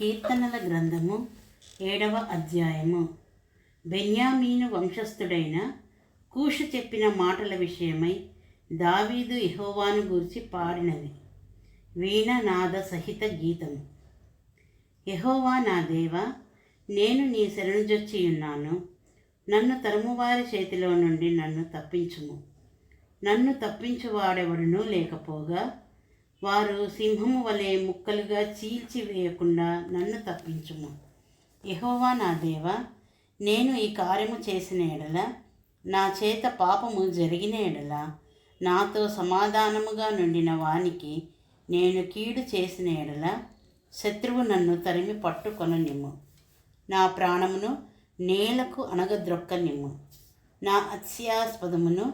కీర్తనల గ్రంథము ఏడవ అధ్యాయము. బెన్యామీను వంశస్థుడైన కూషు చెప్పిన మాటల విషయమై దావీదు యెహోవాను గూర్చి పాడినది. వీణనాద సహిత గీతము. ఎహోవా నా దేవ నేను నీ శరణుజొచ్చి ఉన్నాను. నన్ను తరుమువారి చేతిలో నుండి నన్ను తప్పించుము. నన్ను తప్పించువాడెవడనూ లేకపోగా వారు సింహము వలె ముక్కలుగా చీల్చివేయకుండా నన్ను తప్పించుము. యహోవా నా దేవ నేను ఈ కార్యము చేసిన ఎడల నా చేత పాపము జరిగిన ఎడల నాతో సమాధానముగా నుండిన వానికి నేను కీడు చేసిన ఎడల శత్రువు నన్ను తరిమి పట్టుకొననిమ్ము. నా ప్రాణమును నేలకు అనగద్రొక్కనిమ్ము నా అత్యాస్పదమును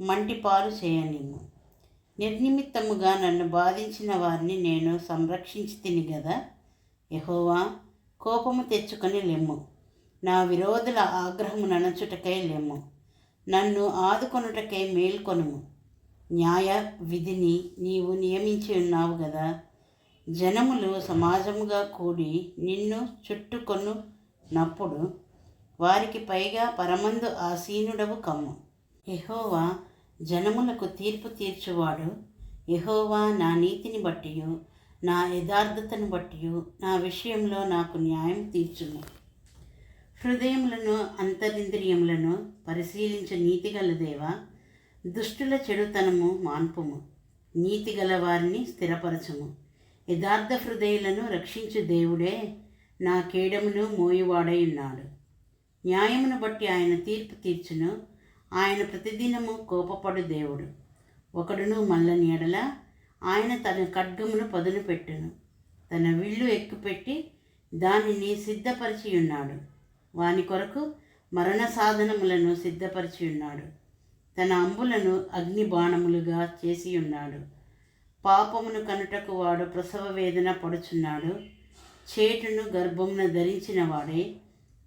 మంటిపాలు చేయనిమ్ము. నిర్నిమిత్తముగా నన్ను బాధించిన వారిని నేను సంరక్షించి తిని గదా? యహోవా కోపము తెచ్చుకొని లెమ్ము. నా విరోధుల ఆగ్రహము ననచుటకై లెమ్ము. నన్ను ఆదుకొనుటకై మేల్కొనుము. న్యాయ విధిని నీవు నియమించి ఉన్నావు కదా జనములు సమాజముగా కూడి నిన్ను చుట్టుకొనున్నప్పుడు వారికి పైగా పరమందు ఆసీనుడవు కమ్ము. ఎహోవా జనములకు తీర్పు తీర్చువాడు యహోవా నా నీతిని బట్టి నా యథార్థతను బట్టి నా విషయంలో నాకు న్యాయం తీర్చును హృదయములను అంతరింద్రియములను పరిశీలించే నీతిగల దేవా దుష్టుల చెడుతనము మాన్పుము. నీతిగల వారిని స్థిరపరచుము. యథార్థ హృదయులను రక్షించు దేవుడే నా కేడమును మోయువాడై ఉన్నాడు. న్యాయమును బట్టి ఆయన తీర్పు తీర్చును. ఆయన ప్రతిదినము కోపపడు దేవుడు. ఒకడును మల్లని ఎడల ఆయన తన ఖడ్గమును పదును పెట్టును. తన విల్లు ఎక్కుపెట్టి దానిని సిద్ధపరిచి ఉన్నాడు వాని కొరకు మరణ సాధనములను సిద్ధపరిచి ఉన్నాడు తన అంబులను అగ్ని బాణములుగా చేసి ఉన్నాడు పాపమును కనుటకు వాడు ప్రసవ వేదన పడుచున్నాడు. చేటును గర్భమును ధరించిన వాడే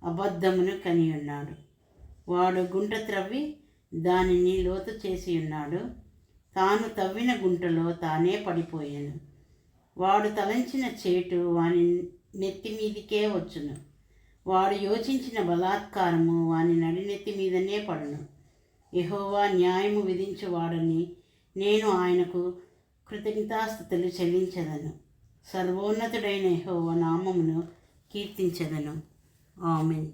అబద్ధమును కనియున్నాడు. వాడు గుంట త్రవ్వి దానిని లోతు చేసి ఉన్నాడు. తాను తవ్విన గుంటలో తానే పడిపోయాను. వాడు తలంచిన చేటు వాని నెత్తి మీదికే వచ్చును. వాడు యోచించిన బలాత్కారము వాని నడినెత్తి మీదనే పడును. ఎహోవా న్యాయము విధించేవాడని నేను ఆయనకు కృతజ్ఞతాస్థుతులు చెల్లించదను. సర్వోన్నతుడైన ఎహోవా నామమును కీర్తించదను. ఆమెన్.